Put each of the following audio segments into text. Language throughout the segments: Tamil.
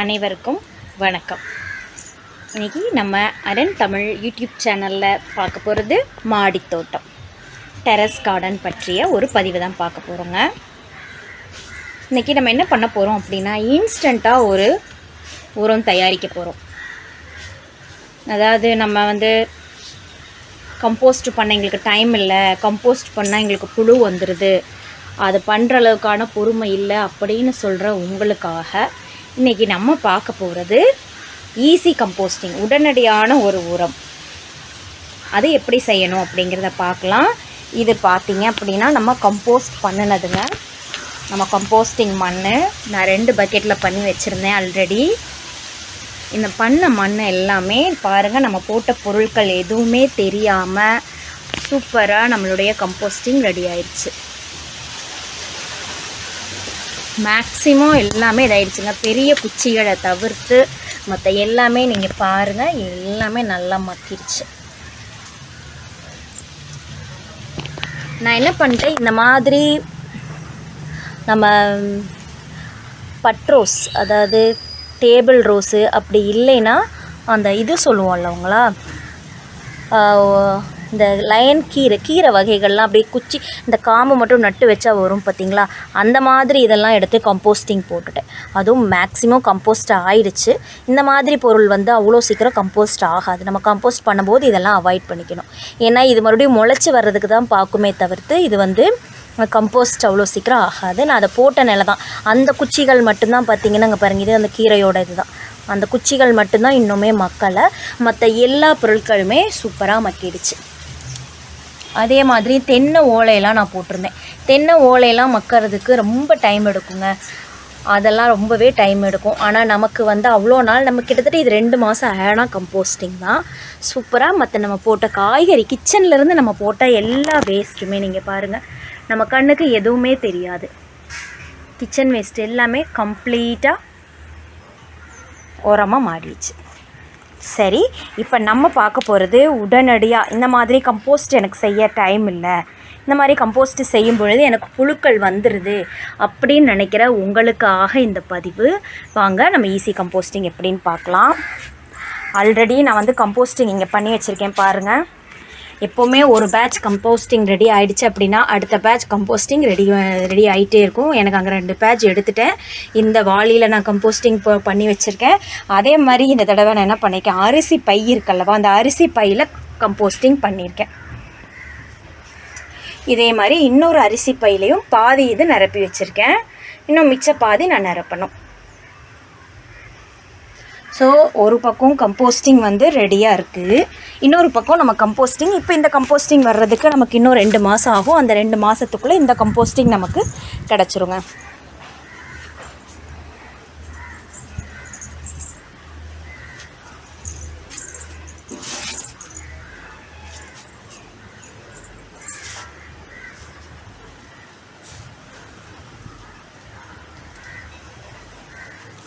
அனைவருக்கும் வணக்கம். இன்றைக்கி நம்ம அரண் தமிழ் யூடியூப் சேனலில் பார்க்க போகிறது மாடித் தோட்டம் டெரஸ் கார்டன் பற்றிய ஒரு பதிவு தான் பார்க்க போகிறோங்க இன்றைக்கி நம்ம என்ன பண்ண போகிறோம் அப்படின்னா இன்ஸ்டண்ட்டாக ஒரு உரம் தயாரிக்க போகிறோம் அதாவது நம்ம வந்து கம்போஸ்ட் பண்ண எங்களுக்கு டைம் இல்லை கம்போஸ்ட் பண்ணால் எங்களுக்கு புழு வந்துடுது அது பண்ணுற அளவுக்கான பொறுமை இல்லை அப்படின்னு சொல்கிற உங்களுக்காக இன்றைக்கி நம்ம பார்க்க போகிறது ஈஸி கம்போஸ்டிங் உடனடியான ஒரு உரம். அது எப்படி செய்யணும் அப்படிங்கிறத பார்க்கலாம். இது பார்த்தீங்க அப்படின்னா நம்ம கம்போஸ்ட் பண்ணினதுங்க. நம்ம கம்போஸ்டிங் மண் நான் ரெண்டு பக்கெட்டில் பண்ணி வச்சுருந்தேன் ஆல்ரெடி இந்த பண்ண மண் எல்லாமே பாருங்கள் நம்ம போட்ட பொருட்கள் எதுவுமே தெரியாமல் சூப்பராக நம்மளுடைய கம்போஸ்டிங் ரெடி ஆயிடுச்சு. மேக்ஸிமம் எல்லாமே இதாயிடுச்சுங்க. பெரிய குச்சிகளை தவிர்த்து மற்ற எல்லாமே நீங்கள் பாருங்கள் எல்லாமே நல்லா மக்கிடுச்சு நான் என்ன பண்ணிட்டேன்? இந்த மாதிரி நம்ம பட்ரோஸ் அதாவது டேபிள் ரோஸு அப்படி இல்லைன்னா அந்த இது சொல்லுவோம்ல அவங்களா இந்த லயன் கீரை கீரை வகைகள்லாம் அப்படியே குச்சி இந்த காம்பு மட்டும் நட்டு வச்சா வரும் பார்த்தீங்களா? அந்த மாதிரி இதெல்லாம் எடுத்து கம்போஸ்டிங் போட்டுட்டேன். அதுவும் மேக்ஸிமம் கம்போஸ்ட் ஆயிடுச்சு. இந்த மாதிரி பொருள் வந்து அவ்வளோ சீக்கிரம் கம்போஸ்ட் ஆகாது. நம்ம கம்போஸ்ட் பண்ணும்போது இதெல்லாம் அவாய்ட் பண்ணிக்கணும். ஏன்னா இது மறுபடியும் முளைச்சி வர்றதுக்கு தான் பார்க்குமே தவிர்த்து இது வந்து கம்போஸ்ட் அவ்வளோ சீக்கிரம் ஆகாது. நான் அதை போட்ட நிலை தான். அந்த குச்சிகள் மட்டும்தான் பார்த்தீங்கன்னா அங்கே பாருங்க இது அந்த கீரையோட இது தான் அந்த குச்சிகள் மட்டும்தான் இன்னுமே மக்கலை. மற்ற எல்லா பொருட்களுமே சூப்பராக மக்கிடுச்சு. அதே மாதிரி தென்னை ஓலையெல்லாம் நான் போட்டிருந்தேன். தென்னை ஓலையெல்லாம் மக்கிறதுக்கு ரொம்ப டைம் எடுக்குங்க. அதெல்லாம் ரொம்பவே டைம் எடுக்கும். ஆனால் நமக்கு வந்து அவ்வளோ நாள் நம்ம கிட்டத்தட்ட இது ரெண்டு மாதம் ஆனா கம்போஸ்டிங் தான். சூப்பராக மற்ற நம்ம போட்ட காய்கறி கிச்சன்லேருந்து நம்ம போட்ட எல்லா வேஸ்ட்டுமே நீங்கள் பாருங்கள் நம்ம கண்ணுக்கு எதுவுமே தெரியாது. கிச்சன் வேஸ்ட் எல்லாமே கம்ப்ளீட்டாக உரமாக மாறிடுச்சு. சரி இப்போ நம்ம பார்க்க போகிறது உடனடியாக இந்த மாதிரி கம்போஸ்ட் எனக்கு செய்ய டைம் இல்லை. இந்த மாதிரி கம்போஸ்ட் செய்யும் பொழுது எனக்கு புழுக்கள் வந்துடுது அப்படின்னு நினைக்கிற உங்களுக்காக இந்த பதிவு. வாங்க நம்ம ஈஸி கம்போஸ்டிங் எப்படின்னு பார்க்கலாம். ஆல்ரெடி நான் வந்து கம்போஸ்டிங் இங்கே பண்ணி வச்சுருக்கேன் பாருங்கள் எப்போவுமே ஒரு பேட்ச் கம்போஸ்டிங் ரெடி ஆகிடுச்சு அப்படின்னா அடுத்த பேட்ச் கம்போஸ்டிங் ரெடி ரெடி ஆகிட்டே இருக்கும். எனக்கு அங்கே ரெண்டு பேட்ச் எடுத்துட்டேன். இந்த வாளியில் நான் கம்போஸ்டிங் பண்ணி வச்சுருக்கேன். அதே மாதிரி இந்த தடவை நான் என்ன பண்ணியிருக்கேன் அரிசி பை இருக்கல்லவா அந்த அரிசி பையில் கம்போஸ்டிங் பண்ணியிருக்கேன் இதே மாதிரி இன்னொரு அரிசி பையிலையும் பாதி இது நிரப்பி வச்சுருக்கேன். இன்னும் மிச்ச பாதி நான் நிரப்பணும். ஸோ ஒரு பக்கம் கம்போஸ்டிங் வந்து ரெடியாக இருக்குது இன்னொரு பக்கம் நம்ம கம்போஸ்டிங் இப்போ இந்த கம்போஸ்டிங் வர்றதுக்கு நமக்கு இன்னும் ரெண்டு மாதம் ஆகும். அந்த ரெண்டு மாதத்துக்குள்ளே இந்த கம்போஸ்டிங் நமக்கு கிடச்சிருங்க.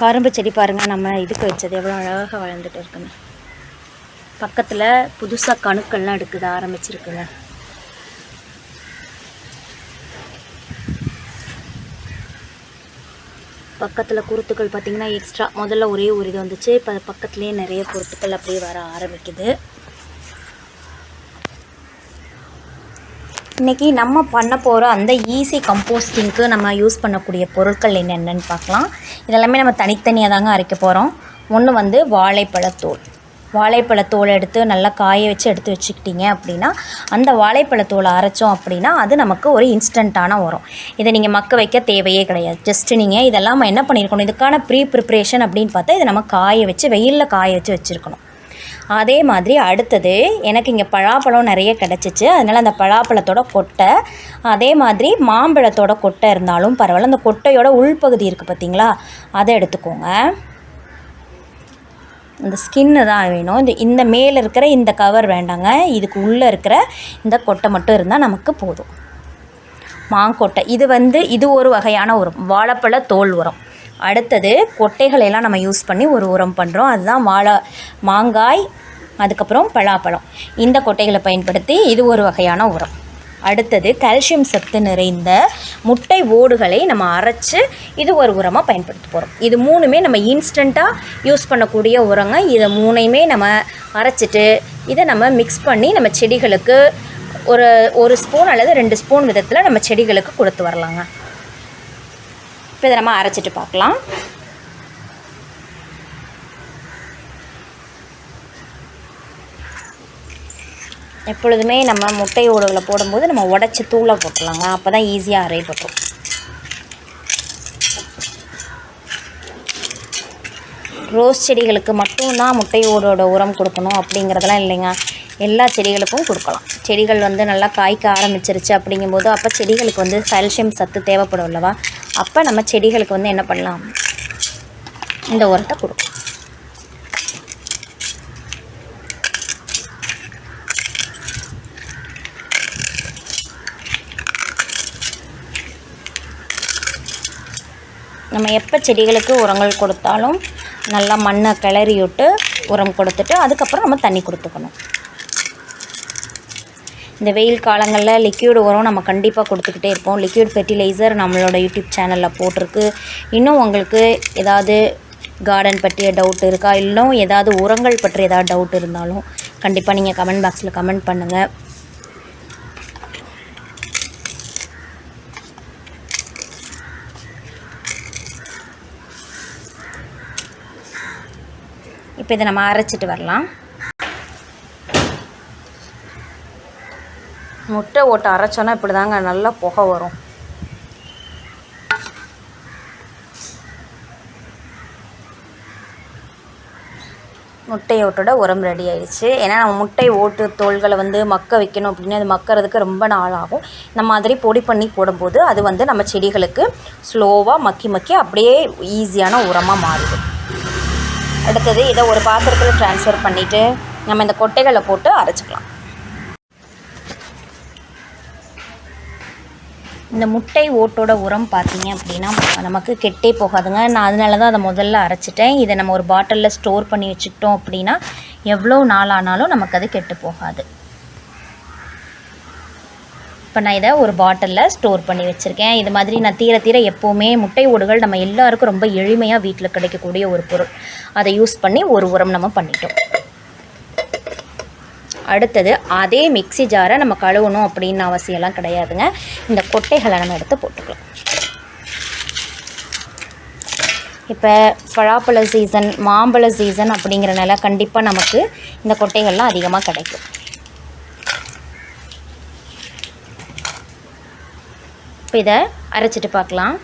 கரும்பு செடி பாருங்கள் நம்ம இதுக்கு வச்சது எவ்வளோ அழகாக வளர்ந்துட்டு இருக்குன்னு. பக்கத்தில் புதுசாக கணுக்கள்லாம் எடுக்குது ஆரம்பிச்சிருக்குங்க. பக்கத்தில் குருத்துக்கள் பார்த்திங்கன்னா எக்ஸ்ட்ரா முதல்ல ஒரே ஒரு இது வந்துச்சு இப்போ பக்கத்துலேயே நிறைய குருத்துக்கள் அப்படியே வர ஆரம்பிக்குது. இன்றைக்கி நம்ம பண்ண போகிற அந்த ஈஸி கம்போஸ்டிங்க்கு நம்ம யூஸ் பண்ணக்கூடிய பொருட்கள் என்னென்னு பார்க்கலாம். இதெல்லாமே நம்ம தனித்தனியாக தாங்க அரைக்க போகிறோம் ஒன்று வந்து வாழைப்பழத்தோல் வாழைப்பழத்தோலை எடுத்து நல்லா காய வச்சு எடுத்து வச்சுக்கிட்டீங்க அப்படின்னா அந்த வாழைப்பழத்தோலை அரைச்சோம் அப்படின்னா அது நமக்கு ஒரு இன்ஸ்டண்ட்டான உரம். இதை நீங்கள் மக்க வைக்க தேவையே கிடையாது. ஜஸ்ட்டு நீங்கள் இதெல்லாம் நம்ம என்ன பண்ணியிருக்கணும் இதுக்கான ப்ரீ ப்ரிப்ரேஷன் அப்படின்னு பார்த்தா இதை நம்ம காய வச்சு வெயிலில் காய வச்சு வச்சுருக்கணும். அதே மாதிரி அடுத்தது எனக்கு இங்கே பலாப்பழம் நிறைய கிடச்சிச்சு. அதனால் அந்த பழாப்பழத்தோட கொட்டை அதே மாதிரி மாம்பழத்தோட கொட்டை இருந்தாலும் பரவாயில்ல. அந்த கொட்டையோட உள்பகுதி இருக்குது பார்த்தீங்களா அதை எடுத்துக்கோங்க. இந்த ஸ்கின்னு தான் வேணும். இந்த இந்த மேலே இருக்கிற இந்த கவர் வேண்டாங்க. இதுக்கு உள்ளே இருக்கிற இந்த கொட்டை மட்டும் இருந்தால் நமக்கு போதும். மாங்கொட்டை. இது வந்து இது ஒரு வகையான உரம் வாழைப்பழ தோல் உரம். அடுத்தது கொட்டைகளையெல்லாம் நம்ம யூஸ் பண்ணி ஒரு உரம் பண்ணுறோம் அதுதான் வாழை மாங்காய் அதுக்கப்புறம் பலாப்பழம். இந்த கொட்டைகளை பயன்படுத்தி இது ஒரு வகையான உரம். அடுத்தது கால்சியம் சத்து நிறைந்த முட்டை ஓடுகளை நம்ம அரைச்சு இது ஒரு உரமாக பயன்படுத்த போகிறோம் இது மூணுமே நம்ம இன்ஸ்டண்ட்டாக யூஸ் பண்ணக்கூடிய உரங்க. இதை மூணையுமே நம்ம அரைச்சிட்டு இதை நம்ம மிக்ஸ் பண்ணி நம்ம செடிகளுக்கு ஒரு ஒரு ஸ்பூன் அல்லது ரெண்டு ஸ்பூன் விதத்தில் நம்ம செடிகளுக்கு கொடுத்து வரலாங்க. இப்போ இதை நம்ம அரைச்சிட்டு பார்க்கலாம். எப்பொழுதுமே நம்ம முட்டை ஓடுகளை போடும்போது நம்ம உடச்சி தூளை போட்டுடலாங்க அப்போ தான் ஈஸியாக அரைப்பட்டும் ரோஸ் செடிகளுக்கு மட்டும்தான் முட்டை ஓடோட உரம் கொடுக்கணும் அப்படிங்கிறதெல்லாம் இல்லைங்க. எல்லா செடிகளுக்கும் கொடுக்கலாம். செடிகள் வந்து நல்லா காய்க்க ஆரம்பிச்சிருச்சு அப்படிங்கும்போது அப்போ செடிகளுக்கு வந்து கால்சியம் சத்து தேவைப்படும் அல்லவா? அப்போ நம்ம செடிகளுக்கு வந்து என்ன பண்ணலாம்? இந்த உரத்தை கொடுக்கும் நம்ம எப்போ செடிகளுக்கு உரங்கள் கொடுத்தாலும் நல்லா மண்ணை கிளறி விட்டு உரம் கொடுத்துட்டு அதுக்கப்புறம் நம்ம தண்ணி கொடுத்துக்கணும். இந்த வெயில் காலங்களில் லிக்யூடு உரம் நம்ம கண்டிப்பாக கொடுத்துக்கிட்டே இருப்போம். லிக்யூட் ஃபெர்டிலைசர் நம்மளோட யூடியூப் சேனலில் போட்டிருக்கு. இன்னும் உங்களுக்கு ஏதாவது கார்டன் பற்றிய டவுட் இருக்கா? இன்னும் ஏதாவது உரங்கள் பற்றி ஏதாவது டவுட் இருந்தாலும் கண்டிப்பாக நீங்கள் கமெண்ட் பாக்ஸில் கமெண்ட் பண்ணுங்கள் இப்போ இதை நம்ம அரைச்சிட்டு வரலாம். முட்டை ஓட்டை அரைச்சோன்னா இப்படி தாங்க நல்லா புகை வரும். முட்டை ஓட்டோட உரம் ரெடி ஆயிடுச்சு. ஏன்னா நம்ம முட்டை ஓட்டு தோள்களை வந்து மக்க வைக்கணும் அப்படின்னு அது மக்கிறதுக்கு ரொம்ப நாள் ஆகும். இந்த மாதிரி பொடி பண்ணி போடும்போது அது வந்து நம்ம செடிகளுக்கு ஸ்லோவாக மக்கி மக்கி அப்படியே ஈஸியான உரமாக மாறிடும். அடுத்தது இதை ஒரு பாத்திரத்தில் ட்ரான்ஸ்ஃபர் பண்ணிவிட்டு நம்ம இந்த கொட்டைகளை போட்டு அரைச்சிக்கலாம். இந்த முட்டை ஓட்டோட உரம் பார்த்தீங்க அப்படின்னா நமக்கு கெட்டே போகாதுங்க. நான் அதனால தான் அதை முதல்ல அரைச்சிட்டேன். இதை நம்ம ஒரு பாட்டிலில் ஸ்டோர் பண்ணி வச்சுக்கிட்டோம் அப்படின்னா எவ்வளோ நாள் ஆனாலும் நமக்கு அது கெட்டு போகாது. இப்போ நான் இதை ஒரு பாட்டிலில் ஸ்டோர் பண்ணி வச்சுருக்கேன். இது மாதிரி நான் தீர தீர எப்போவுமே முட்டை ஓடுகள் நம்ம எல்லாருக்கும் ரொம்ப எளிமையாக வீட்டில் கிடைக்கக்கூடிய ஒரு பொருள். அதை யூஸ் பண்ணி ஒரு உரம் நம்ம பண்ணிட்டோம். அடுத்தது அதே மிக்ஸி ஜாரை நம்ம கழுவணும் அப்படின்னு அவசியம்லாம் கிடையாதுங்க. இந்த கொட்டைகளை நம்ம எடுத்து போட்டுக்கலாம். இப்போ பழாப்பழ சீசன் மாம்பழ சீசன் அப்படிங்கிறனால கண்டிப்பாக நமக்கு இந்த கொட்டைகள்லாம் அதிகமாக கிடைக்கும். இப்போ இதை அரைச்சிட்டு பார்க்கலாம்.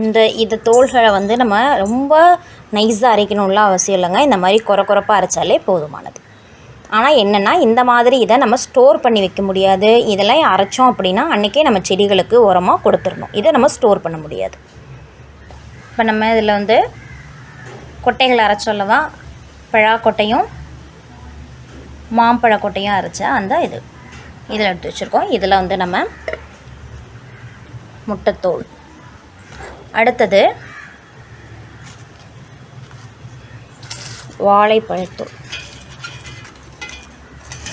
இந்த இது தோள்களை வந்து நம்ம ரொம்ப நைஸாக அரைக்கணும்லாம் அவசியம் இல்லைங்க. இந்த மாதிரி குறை குறைப்பாக அரைச்சாலே போதுமானது. ஆனால் என்னென்னா இந்த மாதிரி இதை நம்ம ஸ்டோர் பண்ணி வைக்க முடியாது. இதெல்லாம் அரைச்சோம் அப்படின்னா அன்றைக்கே நம்ம செடிகளுக்கு உரமாக கொடுத்துடணும். இதை நம்ம ஸ்டோர் பண்ண முடியாது. இப்போ நம்ம இதில் வந்து கொட்டைகளை அரைச்சோல்லவா பழா கொட்டையும் மாம்பழ கொட்டையும் அரைச்சா அந்த இது. இதில் எடுத்து வச்சுருக்கோம். இதில் வந்து நம்ம முட்டைத்தோல். அடுத்தது வாழைப்பழத்தூள்.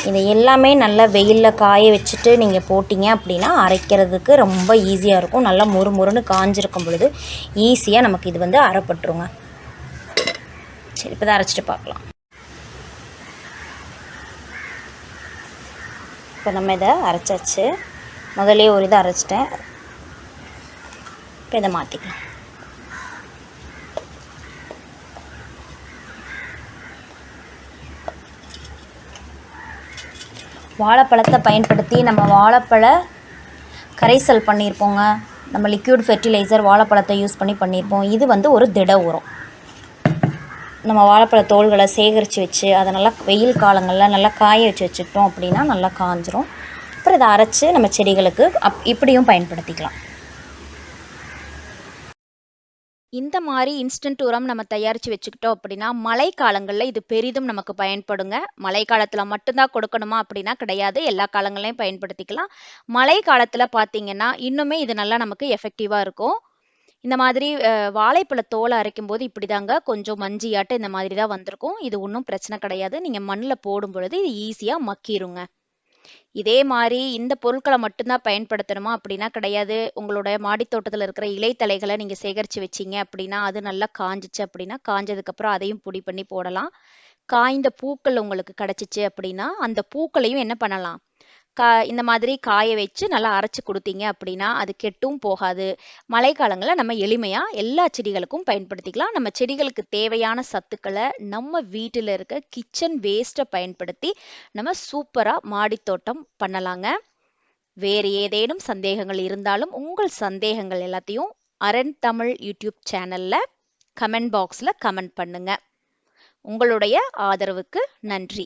இது எல்லாமே நல்லா வெயிலில் காய வச்சுட்டு நீங்கள் போட்டிங்க அப்படின்னா அரைக்கிறதுக்கு ரொம்ப ஈஸியாக இருக்கும். நல்லா மொறு மொறுன்னு காஞ்சிருக்கும் பொழுது ஈஸியாக நமக்கு இது வந்து அரைப்பட்டுருங்க. சரி இப்போ தான் அரைச்சிட்டு பார்க்கலாம். இப்போ நம்ம இதை அரைச்சாச்சு. முதலே ஒரு இதை அரைச்சிட்டேன். இப்போ இதை மாற்றிக்கலாம் வாழைப்பழத்தை பயன்படுத்தி நம்ம வாழைப்பழ கரைசல் பண்ணியிருப்போங்க. நம்ம லிக்யூட் ஃபெர்டிலைசர் வாழைப்பழத்தை யூஸ் பண்ணி பண்ணியிருப்போம். இது வந்து ஒரு திட உரம். நம்ம வாழைப்பழ தோள்களை சேகரித்து வச்சு அதை நல்லா வெயில் காலங்களில் நல்லா காய வச்சு வச்சுக்கிட்டோம் அப்படின்னா நல்லா காஞ்சிரும். அப்புறம் இதை அரைச்சி நம்ம செடிகளுக்கு அப் இப்படியும் பயன்படுத்திக்கலாம். இந்த மாதிரி இன்ஸ்டன்ட் உரம் நம்ம தயாரித்து வச்சுக்கிட்டோம் அப்படின்னா மழை காலங்களில் இது பெரிதும் நமக்கு பயன்படுங்க. மழை காலத்தில் மட்டும்தான் கொடுக்கணுமா அப்படின்னா கிடையாது. எல்லா காலங்களையும் பயன்படுத்திக்கலாம். மழை காலத்தில் பார்த்தீங்கன்னா இன்னுமே இது நல்லா நமக்கு எஃபெக்டிவாக இருக்கும். இந்த மாதிரி வாழைப்பழ தோலை அரைக்கும் போது இப்படி தாங்க கொஞ்சம் மஞ்சியாட்டு இந்த மாதிரி தான் வந்திருக்கும். இது ஒன்றும் பிரச்சனை கிடையாது. நீங்கள் மண்ணில் போடும் பொழுது இது ஈஸியாக மக்கிருங்க. இதே மாதிரி இந்த பொருட்களை மட்டும்தான் பயன்படுத்தணுமா அப்படின்னா கிடையாது. உங்களோட மாடித்தோட்டத்தில் இருக்கிற இலைத்தலைகளை நீங்கள் சேகரித்து வச்சீங்க அப்படின்னா அது நல்லா காஞ்சிச்சு அப்படின்னா காஞ்சதுக்கப்புறம் அதையும் பொடி பண்ணி போடலாம். காய்ந்த பூக்கள் உங்களுக்கு கிடச்சிச்சு அப்படின்னா அந்த பூக்களையும் என்ன பண்ணலாம்? கா இந்த மாதிரி காய வச்சு நல்லா அரைச்சி கொடுத்தீங்க அப்படின்னா அது கெட்டும் போகாது. மழைக்காலங்களில் நம்ம எளிமையாக எல்லா செடிகளுக்கும் பயன்படுத்திக்கலாம். நம்ம செடிகளுக்கு தேவையான சத்துக்களை நம்ம வீட்டில் இருக்க கிச்சன் வேஸ்ட்டை பயன்படுத்தி நம்ம சூப்பராக மாடித்தோட்டம் பண்ணலாங்க. வேறு ஏதேனும் சந்தேகங்கள் இருந்தாலும் உங்கள் சந்தேகங்கள் எல்லாத்தையும் அரண் தமிழ் யூடியூப் சேனலில் கமெண்ட் பாக்ஸில் கமெண்ட் பண்ணுங்கள் உங்களுடைய ஆதரவுக்கு நன்றி.